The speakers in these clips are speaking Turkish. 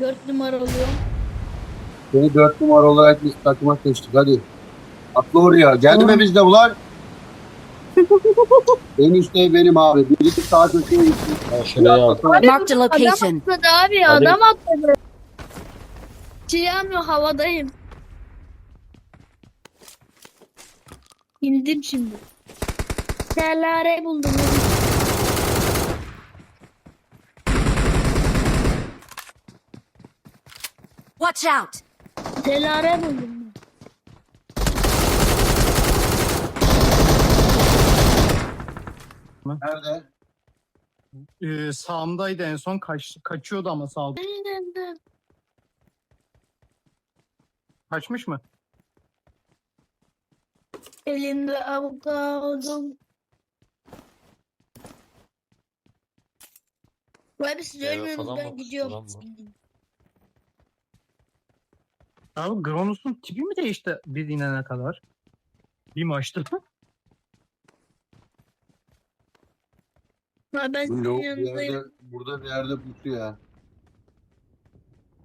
Dört numara oluyor. Seni dört numara olarak biz takıma seçtik hadi. Atla oraya. Geldi mi bizde ulan? en üstte benim abi. Birisi sağ köşeye gitti. Ha şuraya al. Marked a Adam location. atladı abi Hadi. adam atladı. Çiğyamıyor havadayım. İndim şimdi. Telare buldum. Watch out! Telare buldum. Nerede? Ee, sağımdaydı en son kaç, kaçıyordu ama sağ kaçmış mı? Abi siz Eve ölmüyorsunuz falan ben gidiyorum. Abi Gronus'un tipi mi değişti biz inene kadar? Bir maçtı. Ha, ben sizin Yok bir yanınızdayım. yerde, burada bir yerde pusu ya.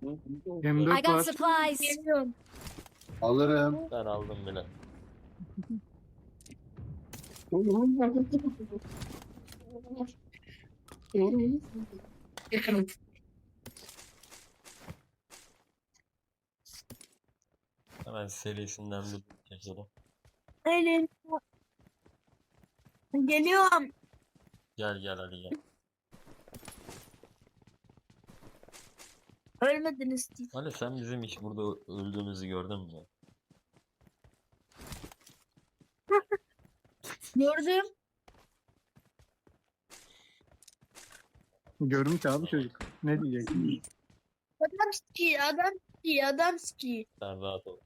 M4 I got var. supplies. Geliyorum. Alırım. Ben aldım bile. Hemen serisinden bir geçelim. Elim. Geliyorum. Gel gel hadi gel. Ölmediniz diye. Hani sen bizim hiç burada öldüğümüzü gördün mü? Gördüm. Görmüş abi çocuk. Ne diyecek? Adam ski, adam ski, adam ski. Sen rahat ol.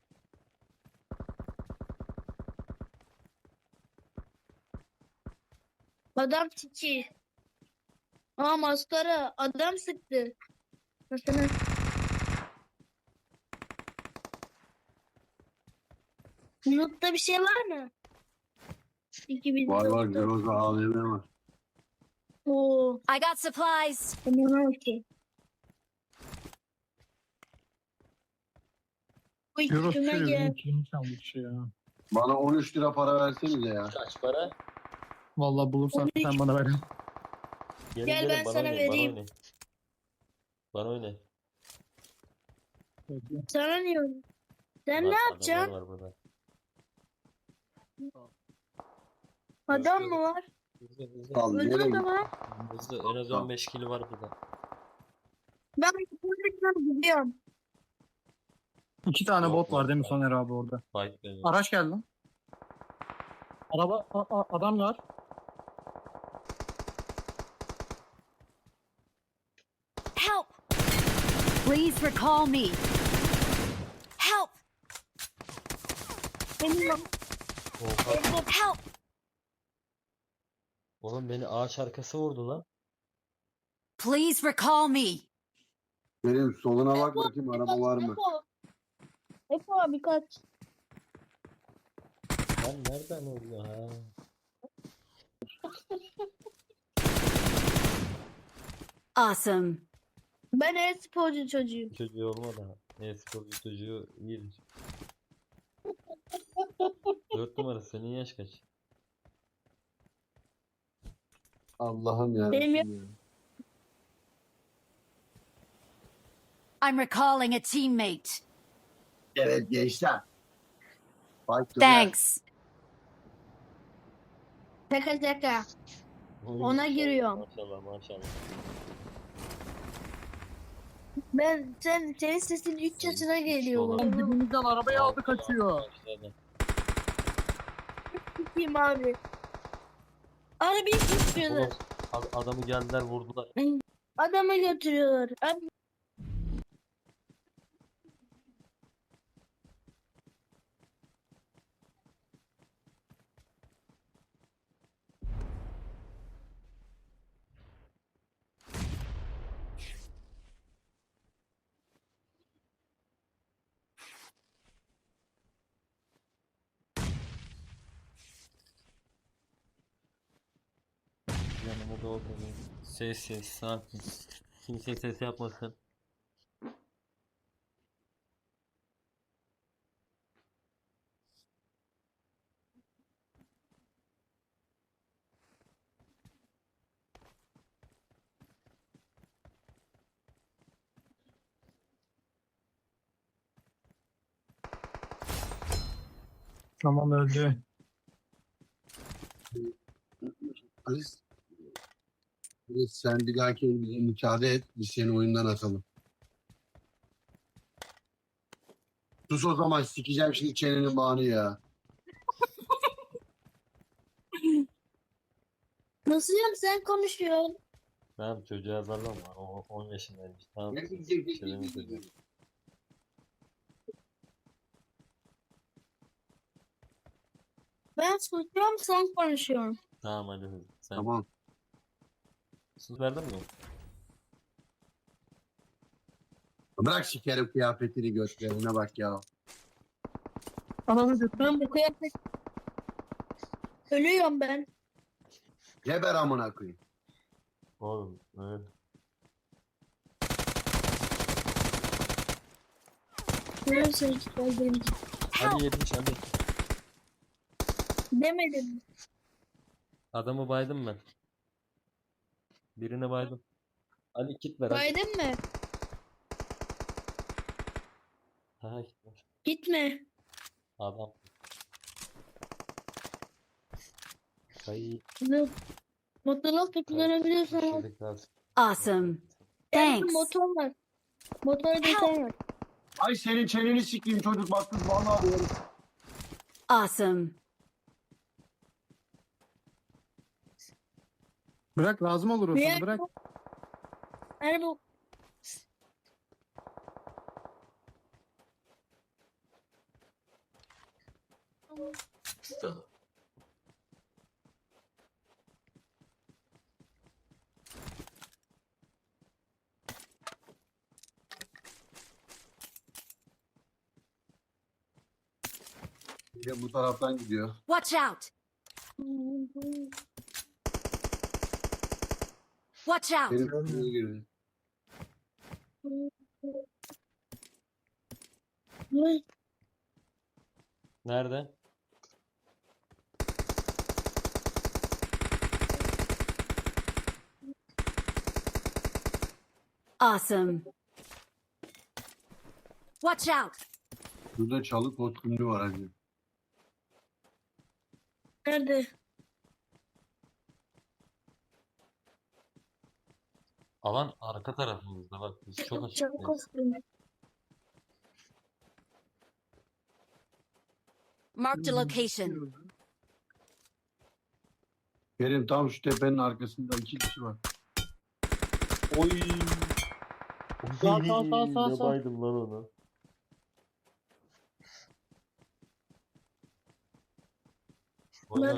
Adam ski. Aa maskara adam sıktı. Mesela Not'ta bir şey var mı? 2000 Var var Groza AVM var. Oo, I got supplies. tamam okey. Bu Euro ikime sürüyor. gel. Kim çalmış ya? Bana 13 lira para versenize ya. Kaç para? Vallahi bulursan sen bana ver. Gelin Gel, ben bana sana oynayın, vereyim. Bana oynayın. Bana oynayın. Sana ne? Sen Bak, ne adamlar yapacaksın? Var burada. Adam mı var? Hızlı hızlı. Öldü var? Hızlı en az Tamam. 15 kilo var burada. Ben buradan gidiyorum. İki tane Yok, bot var yok, değil mi yok. Soner abi orada? Fight dedi. Araç geldi lan. Araba, a- a- adam var. Help! Please recall me. Help! Benim Oha. Help! Oğlum beni ağaç arkası vurdu lan. Please recall me. Benim soluna bak bakayım araba var mı? Epo. Epo abi kaç. Lan nereden oldu ha? Awesome. Ben e-sporcu çocuğuyum. Çocuğu olmadı ha. Neyse sporcu çocuğu iyidir. 4 numara senin yaş kaç? Allah'ım ya. Benim ya. I'm recalling a teammate. Evet gençler. Thanks. Şaka şaka. Ona giriyorum. Maşallah maşallah. Ben sen senin sesin 3 yaşına geliyor. Lan Dibimizden arabayı aldı kaçıyor. Kim abi? Arabayı tutuyorlar. Ad- adamı geldiler vurdular. Adamı götürüyorlar. Abi Yanıma doğru kalayım. Sessiz, sakin. Kimse ses yapmasın. Tamam öldü. Alice sen bir dahaki bize müsaade et. Biz seni oyundan atalım. Sus o zaman sikeceğim şimdi çenenin bağını ya. Nasıl ya sen konuşuyorsun? Tamam çocuğa azarlama. O 10 yaşındaymış. Tamam. Ne diyecek? Bir şey demek çocuğa. Ben susuyorum sen konuşuyorsun. Tamam hadi hadi. Sen Tamam. Sus verdin mi? Bırak sikerim kıyafetini gösterine bak ya. Ananı. Ben bu kıyafet... Ölüyorum ben. Geber amına koyayım. Oğlum evet. Ölüyorum seni öldüğüm Hadi yetmiş hadi. Demedim. Adamı baydım ben. Birine baydım. Ali kit ver. Baydın mı? Ha kit ver. Gitme. Adam. Kayıt. Bunu Motorla kullanabiliyorsun. Kişilik lazım. Awesome. Benim Thanks. motor var. Motor tane var. Ay senin çeneni sikeyim çocuk bak kız vallahi diyorum. Awesome. Bırak lazım olur o sana bırak. Hani bu Bir de bu taraftan gidiyor. Watch out. Watch out. Benim üstüne girdi. Nerede? Awesome. Watch out. Burada çalı kostümlü var hacı. nerede? Alan arka tarafımızda bak biz çok Çabuk açıktayız. kostüm. Marked a location. Kerim tam şu tepenin arkasında iki kişi var. Oy. Sağ, sağ, sağ, sağ, Ne sağ. baydım lan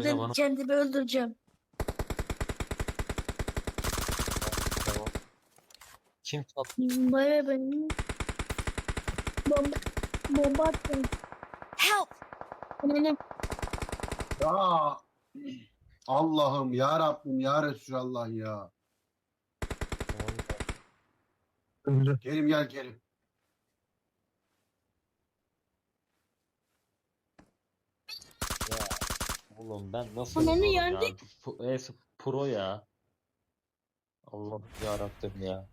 de bana. kendimi öldüreceğim. Tamam. Kim sattı? Bay bay benim. Bomba, bomba attım. Help. Benim Ya Allah'ım ya Rabbim ya Resulallah ya. Öldü. Kerim gel Kerim. Ya oğlum ben nasıl Ananı yendik. ya? Es pro ya. Allah yarabbim ya.